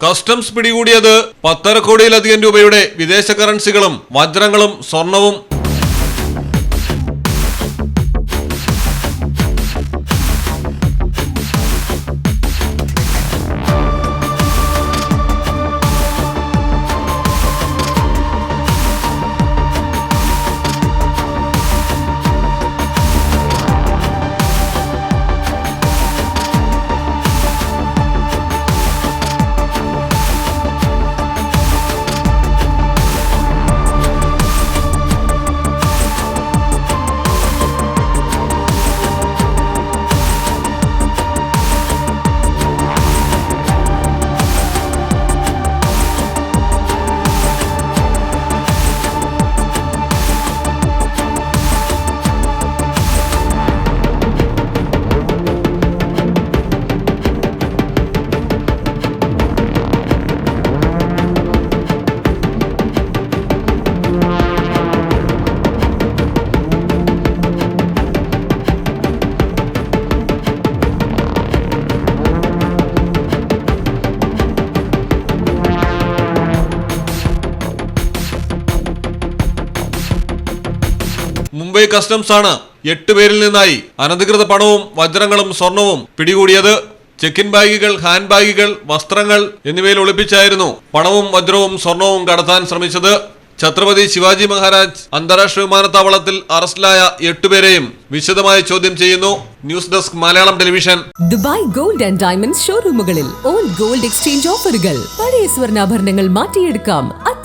Customs പിടികൂടിയത് പത്തര കോടിയിലധികം രൂപയുടെ വിദേശ കറൻസികളും വജ്രങ്ങളും സ്വർണവും മുംബൈ കസ്റ്റംസ് ആണ് എട്ട് പേരിൽ നിന്നായി. അനധികൃത പണവും വജ്രങ്ങളും സ്വർണവും പിടികൂടിയത് ചെക്കിൻ ബാഗുകൾ ഹാൻഡ് ബാഗുകൾ വസ്ത്രങ്ങൾ എന്നിവയിൽ ഒളിപ്പിച്ചായിരുന്നു പണവും വജ്രവും സ്വർണവും കടത്താൻ ശ്രമിച്ചത്. ഛത്രപതി ശിവാജി മഹാരാജ് അന്താരാഷ്ട്ര വിമാനത്താവളത്തിൽ അറസ്റ്റിലായ എട്ടുപേരെയും വിശദമായി ചോദ്യം ചെയ്യുന്നു. News desk Malayalam television. Dubai gold and diamond ഷോറൂമുകളിൽ old gold exchange ഓഫറുകൾ. പഴയ സ്വർണാഭരണങ്ങൾ മാറ്റിയെടുക്കാം.